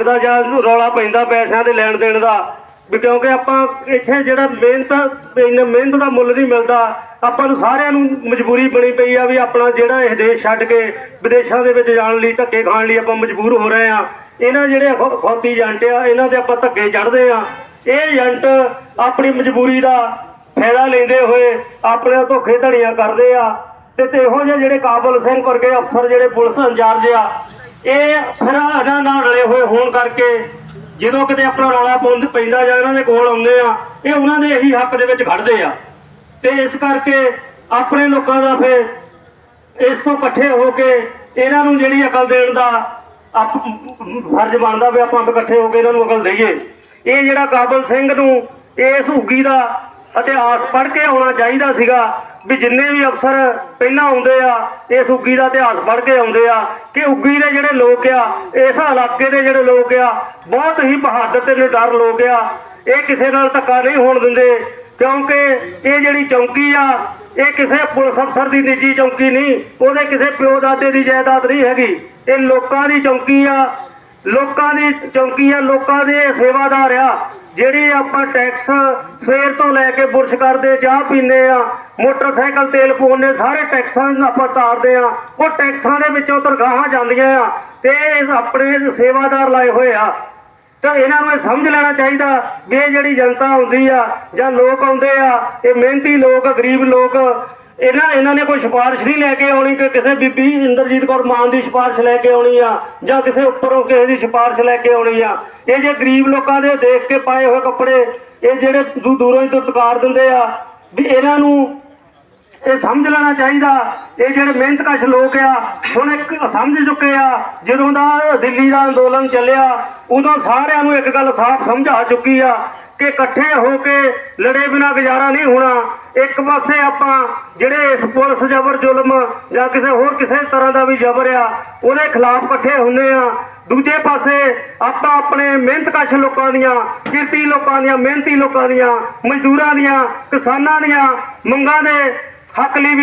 ਦੇਣ ਦਾ ਜਾਂ ਰੌਲਾ ਪੈਂਦਾ ਪੈਸਿਆਂ ਦੇ ਲੈਣ ਦੇਣ ਦਾ, ਵੀ ਕਿਉਂਕਿ ਆਪਾਂ ਇੱਥੇ ਜਿਹੜਾ ਮਿਹਨਤ, ਇੰਨਾ ਮਿਹਨਤ ਦਾ ਮੁੱਲ ਨਹੀਂ ਮਿਲਦਾ, ਆਪਾਂ ਨੂੰ ਸਾਰਿਆਂ ਨੂੰ ਮਜਬੂਰੀ ਬਣੀ ਪਈ ਆ ਵੀ ਆਪਣਾ ਜਿਹੜਾ ਇਹ ਦੇਸ਼ ਛੱਡ ਕੇ ਵਿਦੇਸ਼ਾਂ ਦੇ ਵਿੱਚ ਜਾਣ ਲਈ, ਧੱਕੇ ਖਾਣ ਲਈ ਆਪਾਂ ਮਜਬੂਰ ਹੋ ਰਹੇ ਆ। ਇਹਨਾਂ ਜਿਹੜੇ ਖੌਤੀ ਏਜੰਟ ਆ, ਇਹਨਾਂ ਦੇ ਆਪਾਂ ਧੱਕੇ ਚੜਦੇ ਆ। ਇਹ ਏਜੰਟ ਆਪਣੀ ਮਜਬੂਰੀ ਦਾ ਫਾਇਦਾ ਲੈਂਦੇ ਹੋਏ ਆਪਣੇ ਧੋਖੇ ਧੜੀਆਂ ਕਰਦੇ ਆ। ਤੇ ਤੇ ਇਹੋ ਜਿਹੇ ਜਿਹੜੇ ਕਾਬਲ ਸਿੰਘ ਵਰਗੇ ਅਫਸਰ ਜਿਹੜੇ ਪੁਲਿਸ ਇੰਚਾਰਜ ਆ ਇਹ ਫਿਰ ਇਹਨਾਂ ਨਾਲ ਰਲੇ ਹੋਏ ਹੋਣ ਕਰਕੇ ਜਦੋਂ ਕਿਤੇ ਆਪਣਾ ਰੌਲਾ ਪਾਉਂਦੇ ਪੈਂਦਾ ਜਾਂ ਇਹਨਾਂ ਦੇ ਕੋਲ ਆਉਂਦੇ ਆ, ਇਹ ਉਹਨਾਂ ਦੇ ਇਹੀ ਹੱਕ ਦੇ ਵਿੱਚ ਖੜਦੇ ਆ। ਤੇ ਇਸ ਕਰਕੇ ਆਪਣੇ ਲੋਕਾਂ ਦਾ ਫਿਰ ਇਸ ਤੋਂ ਇਕੱਠੇ ਹੋ ਕੇ ਇਹਨਾਂ ਨੂੰ ਜਿਹੜੀ ਅਕਲ ਦੇਣ ਦਾ ਆਪ ਫਰਜ਼ ਬਣਦਾ ਵੀ ਆਪਾਂ ਇਕੱਠੇ ਹੋ ਕੇ ਇਹਨਾਂ ਨੂੰ ਅਕਲ ਦਈਏ। ਇਹ ਜਿਹੜਾ ਕਾਬਲ ਸਿੰਘ ਨੂੰ ਇਸ ਉੱਗੀ ਦਾ ਇਤਿਹਾਸ ਪੜ੍ਹ ਕੇ ਆਉਣਾ ਚਾਹੀਦਾ ਸੀਗਾ ਵੀ ਜਿੰਨੇ ਵੀ ਅਫਸਰ ਪਹਿਲਾਂ ਆਉਂਦੇ ਆ, ਇਸ ਉੱਗੀ ਦਾ ਇਤਿਹਾਸ ਪੜ੍ਹ ਕੇ ਆਉਂਦੇ ਆ, ਕਿ ਉੱਗੀ ਦੇ ਜਿਹੜੇ ਲੋਕ ਆ, ਇਸ ਇਲਾਕੇ ਦੇ ਜਿਹੜੇ ਲੋਕ ਆ, ਬਹੁਤ ਹੀ ਬਹਾਦਰ ਤੇ ਨਿਡਰ ਲੋਕ ਆ। ਇਹ ਕਿਸੇ ਨਾਲ ਧੱਕਾ ਨਹੀਂ ਹੋਣ ਦਿੰਦੇ, ਕਿਉਂਕਿ ਇਹ ਜਿਹੜੀ ਚੌਂਕੀ ਆ, ਇਹ ਕਿਸੇ ਪੁਲਿਸ ਅਫਸਰ ਦੀ ਨਿੱਜੀ ਚੌਂਕੀ ਨਹੀਂ, ਉਹਦੇ ਕਿਸੇ ਪਿਓ ਦਾਦੇ ਦੀ ਜਾਇਦਾਦ ਨਹੀਂ ਹੈਗੀ। ਇਹ ਲੋਕਾਂ ਦੀ ਚੌਂਕੀ ਆ, ਲੋਕਾਂ ਦੀ ਚੌਂਕੀ ਆ, ਲੋਕਾਂ ਦੇ ਸੇਵਾਦਾਰ ਆ। ਜਿਹੜੀ ਆਪਾਂ ਟੈਕਸ ਸਵੇਰ ਤੋਂ ਲੈ ਕੇ ਬੁਰਸ਼ ਕਰਦੇ, ਚਾਹ ਪੀਂਦੇ ਆ, ਮੋਟਰਸਾਈਕਲ, ਤੇਲ ਪਾਉਂਦੇ ਸਾਰੇ ਟੈਕਸਾਂ ਆਪਾਂ ਤਾਰਦੇ ਆ। ਉਹ ਟੈਕਸਾਂ ਦੇ ਵਿੱਚੋਂ ਤਨਖਾਹਾਂ ਜਾਂਦੀਆਂ ਆ ਤੇ ਆਪਣੇ ਸੇਵਾਦਾਰ ਲਾਏ ਹੋਏ ਆ। ਤਾਂ ਇਹਨਾਂ ਨੂੰ ਇਹ ਸਮਝ ਲੈਣਾ ਚਾਹੀਦਾ ਵੀ ਇਹ ਜਿਹੜੀ ਜਨਤਾ ਆਉਂਦੀ ਆ ਜਾਂ ਲੋਕ ਆਉਂਦੇ ਆ, ਇਹ ਮਿਹਨਤੀ ਲੋਕ, ਗਰੀਬ ਲੋਕ ਇਹਨਾਂ ਇਹਨਾਂ ਨੇ ਕੋਈ ਸਿਫਾਰਿਸ਼ ਨਹੀਂ ਲੈ ਕੇ ਆਉਣੀ ਕਿ ਕਿਸੇ ਬੀਬੀ ਇੰਦਰਜੀਤ ਕੌਰ ਮਾਨ ਦੀ ਸਿਫਾਰਿਸ਼ ਲੈ ਕੇ ਆਉਣੀ ਆ ਜਾਂ ਕਿਸੇ ਉੱਪਰੋਂ ਕਿਸੇ ਦੀ ਸਿਫਾਰਿਸ਼ ਲੈ ਕੇ ਆਉਣੀ ਆ। ਇਹ ਜੇ ਗਰੀਬ ਲੋਕਾਂ ਦੇ ਦੇਖ ਕੇ ਪਾਏ ਹੋਏ ਕੱਪੜੇ, ਇਹ ਜਿਹੜੇ ਦੂ- ਦੂਰੋਂ ਹੀ ਦੁਤਕਾਰ ਦਿੰਦੇ ਆ, ਵੀ ਇਹਨਾਂ ਨੂੰ ਇਹ ਸਮਝ ਲੈਣਾ ਚਾਹੀਦਾ। ਇਹ ਜਿਹੜੇ ਮਿਹਨਤਕਸ਼ ਲੋਕ ਆ, ਹੁਣ ਇੱਕ ਸਮਝ ਚੁੱਕੇ ਆ, ਜਦੋਂ ਦਾ ਦਿੱਲੀ ਦਾ ਅੰਦੋਲਨ ਚੱਲਿਆ, ਉਦੋਂ ਸਾਰਿਆਂ ਨੂੰ ਇੱਕ ਗੱਲ ਸਾਫ਼ ਸਮਝ ਆ ਚੁੱਕੀ ਆ ਕਿ ਇਕੱਠੇ ਹੋ ਕੇ ਲੜੇ ਬਿਨਾ ਗੁਜ਼ਾਰਾ ਨਹੀਂ ਹੋਣਾ। ਇੱਕ ਪਾਸੇ ਆਪਾਂ ਜਿਹੜੇ ਇਸ ਪੁਲਿਸ ਜ਼ਬਰ ਜ਼ੁਲਮ ਜਾਂ ਕਿਸੇ ਹੋਰ ਕਿਸੇ ਤਰ੍ਹਾਂ ਦਾ ਵੀ ਜ਼ਬਰ ਆ, ਉਹਦੇ ਖਿਲਾਫ ਇਕੱਠੇ ਹੁੰਨੇ ਆ। ਦੂਜੇ ਪਾਸੇ ਆਪਾਂ ਆਪਣੇ ਮਿਹਨਤਕਸ਼ ਲੋਕਾਂ ਦੀਆਂ, ਕਿਰਤੀ ਲੋਕਾਂ ਦੀਆਂ, ਮਿਹਨਤੀ ਲੋਕਾਂ ਦੀਆਂ, ਮਜ਼ਦੂਰਾਂ ਦੀਆਂ, ਕਿਸਾਨਾਂ ਦੀਆਂ ਮੰਗਾਂ ਦੇ ਹੱਕ ਲਈ ਵੀ